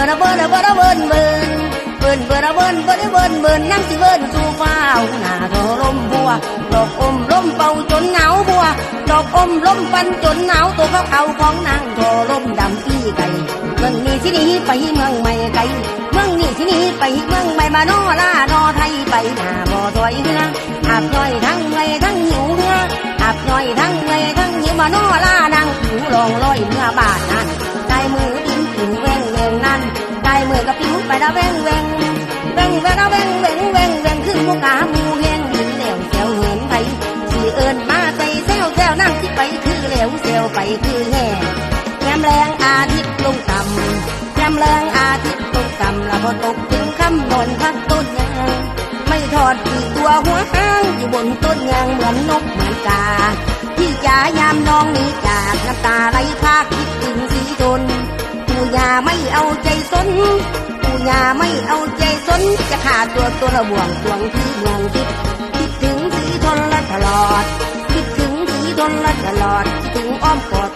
อระเบอระเบินเบินเบินเบอระเบินเบอระเบินเบินนั่งสิเบินสู่ฟ้าหน้าโทลมบัวดอกอมลมเป่าจนหนาวบัวดอกอมลมปันจนหนาวตัวเขาเขาของนางโทลมดำปีไก่เมืองนี้ที่นี้ไปเมืองใหม่ไก่เมืองนี้ที่นี้ไปเมืองใหม่มาโนล่านอไทยไปหน้าบ่อถอยเหืออาบย่อยทั้งไงทั้งหิวเหืออาบย่อยทั้งไงทั้งหิวมาโนล่านางผิวลองลอยเมื่อบาทนั้น กับผิวไปดาแวงแวงแวงแวงดาแวงแวงแวงแวงขึ้นมุกขาหมูแหงดินเหลวเซวเหินไปสีเอิญมาใส่เซวเซวนั่งที่ไปคือเหลวเซวไปคือแห่แยมแรงอาทิตย์ลงต่ำแยมแรงอาทิตย์ลงต่ำแล้วพอตกถึงค่ำนนพักต้นยางไม่ทอดปีตัวหัวห้างอยู่บนต้นยางเหมือนนกเหมือนกาพี่จ๋ายามน้องนี้จากน้ำตาไหลพากคิดถึงสีทนปู่ย่าไม่เอาใจสน อย่าไม่เอาใจสนจะขาดตัวตัวระบ่วงตวงที่เมืองคิดคิดถึงสีทนละตลอด คิดถึงสีทนละตลอด ถึงอ้อมกอด